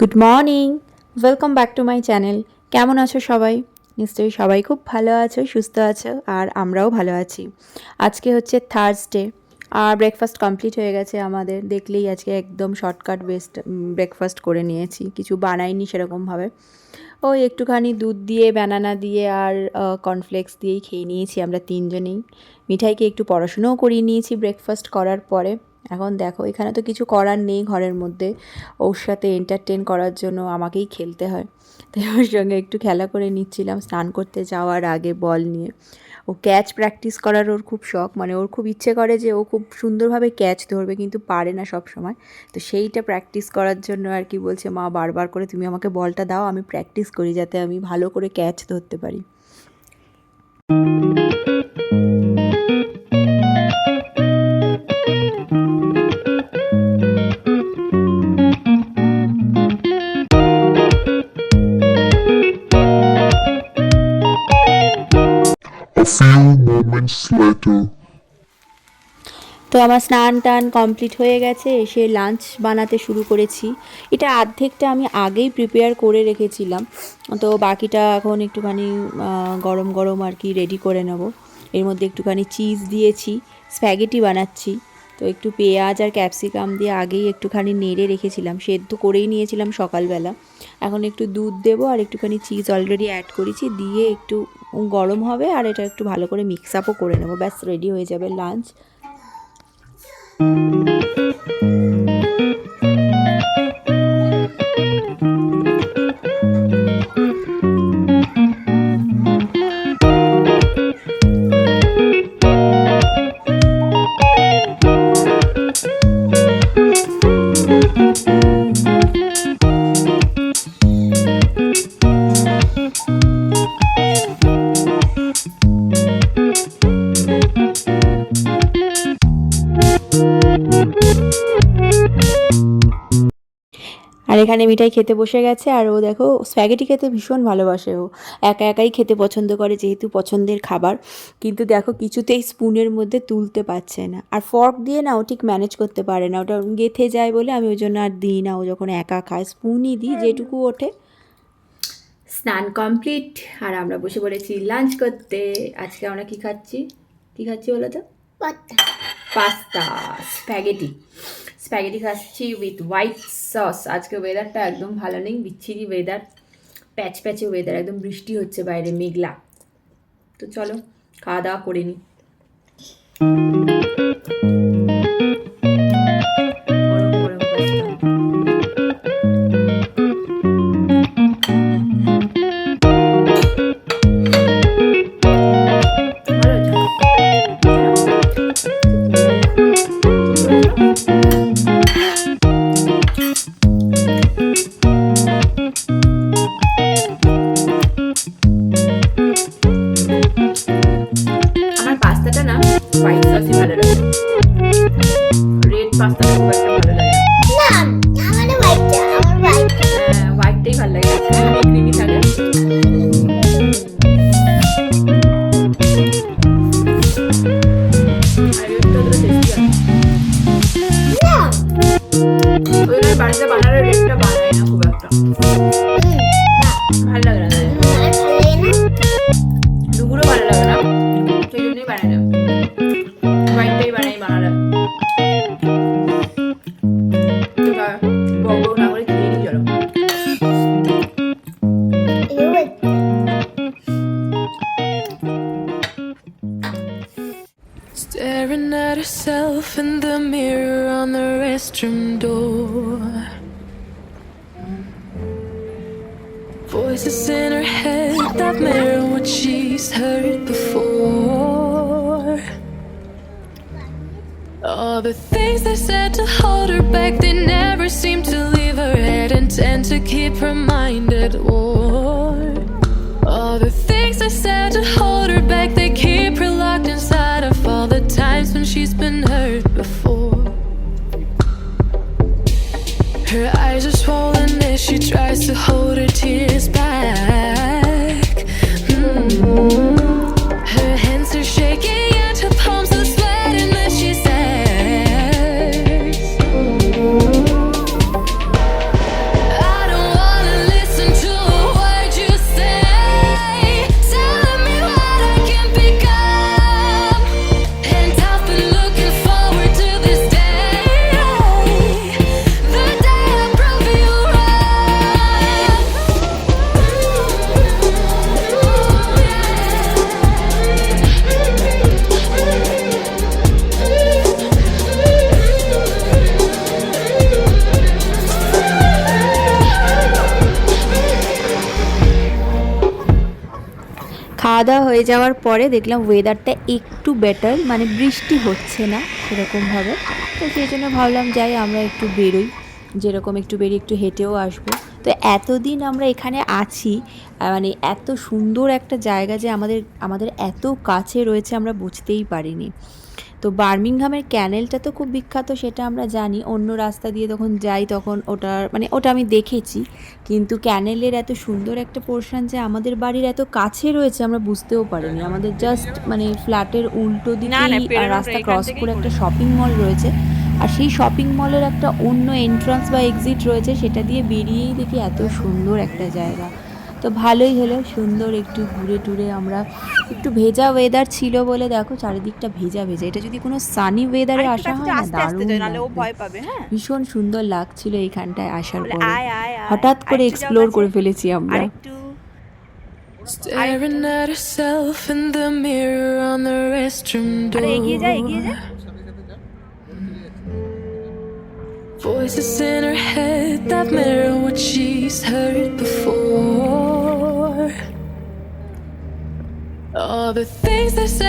Good morning welcome back to my channel কেমন আছো সবাই? নিশ্চয়ই সবাই খুব ভালো আছো, সুস্থ আছো, আর আমরাও ভালো আছি। আজকে হচ্ছে থার্সডে আর ব্রেকফাস্ট কমপ্লিট হয়ে গেছে আমাদের। দেখলেই আজকে একদম শর্টকাট বেস্ট ব্রেকফাস্ট করে নিয়েছি। কিছু বানাইনি সেরকমভাবে। ওই একটুখানি দুধ দিয়ে ব্যানানা দিয়ে আর কর্নফ্লেক্স দিয়েই খেয়ে নিয়েছি আমরা তিনজনেই। মিঠাইকে একটু পড়াশুনোও করিয়ে নিয়েছি ব্রেকফাস্ট করার পরে। এখন দেখো, এখানে তো কিছু করার নেই ঘরের মধ্যে। ওর সাথে এন্টারটেন করার জন্য আমাকেই খেলতে হয়। তাই ওর সঙ্গে একটু খেলা করে নিচ্ছিলাম, স্নান করতে যাওয়ার আগে বল নিয়ে। ও ক্যাচ প্র্যাকটিস করার ওর খুব শখ মানে ওর খুব ইচ্ছে করে যে ও খুব সুন্দরভাবে ক্যাচ ধরবে, কিন্তু পারে না সব সময় তো সেইটা প্র্যাকটিস করার জন্য আর কি বলছে, মা, বারবার করে তুমি আমাকে বলটা দাও, আমি প্র্যাকটিস করি যাতে আমি ভালো করে ক্যাচ ধরতে পারি। A few moments later. তো আমার স্নান টান কমপ্লিট হয়ে গেছে, এসে লাঞ্চ বানাতে শুরু করেছি। এটা অর্ধেকটা আমি আগেই প্রিপেয়ার করে রেখেছিলাম। তো বাকিটা এখন একটুখানি গরম গরম আর কি রেডি করে নেব। এর মধ্যে একটুখানি চিজ দিয়েছি স্প্যাগেটি বানাচ্ছি। তো একটু পেঁয়াজ আর ক্যাপসিকাম দিয়ে আগেই একটুখানি নেড়ে রেখেছিলাম। সেদ্ধ করেই নিয়েছিলাম সকালবেলা। এখন একটু দুধ দেবো আর একটুখানি চিজ অলরেডি অ্যাড করেছি। দিয়ে একটু গরম হবে আর এটা একটু ভালো করে মিক্স আপও করে নেব। ব্যাস রেডি হয়ে যাবে লাঞ্চ আর এখানে মিঠাই খেতে বসে গেছে আর ও দেখো স্প্যাগেটি খেতে ভীষণ ভালোবাসে ও। একা একাই খেতে পছন্দ করে যেহেতু পছন্দের খাবার কিন্তু দেখো কিছুতেই স্পুনের মধ্যে তুলতে পারছে না। আর ফর্ক দিয়ে না ও ঠিক ম্যানেজ করতে পারে না ওটা গেথে যায় বলে আমি ওই জন্য আর দিই না ও যখন একা খায় স্পুনই দিই যেটুকু ওঠে। স্নান কমপ্লিট আর আমরা বসে পড়েছি লাঞ্চ করতে। আজকে আমরা কি খাচ্ছি? কি খাচ্ছি বলো তো? পাস্তা স্প্যাগেটি স্প্যাগেটি খাচ্ছি উইথ হোয়াইট সস আজকে ওয়েদারটা একদম ভালো নেই, বিচ্ছিরি ওয়েদার প্যাচ প্যাচে ওয়েদার একদম বৃষ্টি হচ্ছে বাইরে, মেঘলা। তো চলো খাওয়া দাওয়া করে নিই on the restroom door. Voices in her head that mirror what she's heard before. All the things they said to hold her back, they never seem to leave her head and tend to keep her mind at war. All the things they said to hold her back, they keep her locked inside she tries to hold her tears back. খাওয়া হয়ে যাওয়ার পরে দেখলাম ওয়েদারটা একটু better মানে বৃষ্টি হচ্ছে না সেরকমভাবে। তো সেই জন্য ভাবলাম, যাই, আমরা একটু বেরোই। যেরকম একটু বেরিয়ে একটু হেঁটেও আসব। তো এতদিন আমরা এখানে আছি মানে এত সুন্দর একটা জায়গা যে আমাদের আমাদের এত কাছে রয়েছে আমরা বুঝতেই পারিনি। তো বার্মিংহামের ক্যানেলটা তো খুব বিখ্যাত সেটা আমরা জানি। অন্য রাস্তা দিয়ে তখন যাই তখন ওটার মানে ওটা আমি দেখেছি কিন্তু ক্যানেলের এত সুন্দর একটা পোর্শন যে আমাদের বাড়ির এত কাছে রয়েছে আমরা বুঝতেও পারিনি। আমাদের জাস্ট মানে ফ্ল্যাটের উল্টো দিকেই রাস্তা ক্রস করে একটা শপিং মল রয়েছে। আর সেই শপিং মলের একটা অন্য এন্ট্রান্স বা এক্সিট রয়েছে সেটা দিয়ে বেরিয়েই দেখি এত সুন্দর একটা জায়গা। তো ভালোই হলো সুন্দর একটু ঘুরে টুরে আমরা একটু ভেজা ওয়েদার ছিল বলে দেখো চারিদিকটা ভেজা ভেজা। এটা যদি কোনো সানি ওয়েদারে আসা হয় না আস্তে আস্তে দারুণ হ্যাঁ? ভীষণ সুন্দর লাগছিল এইখানটায় আসার পরে। হঠাৎ করে এক্সপ্লোর করে ফেলেছি আমরা। Staring at herself in the mirror on the restroom door. Voices in her head that mirror what she's heard before. All the things they said.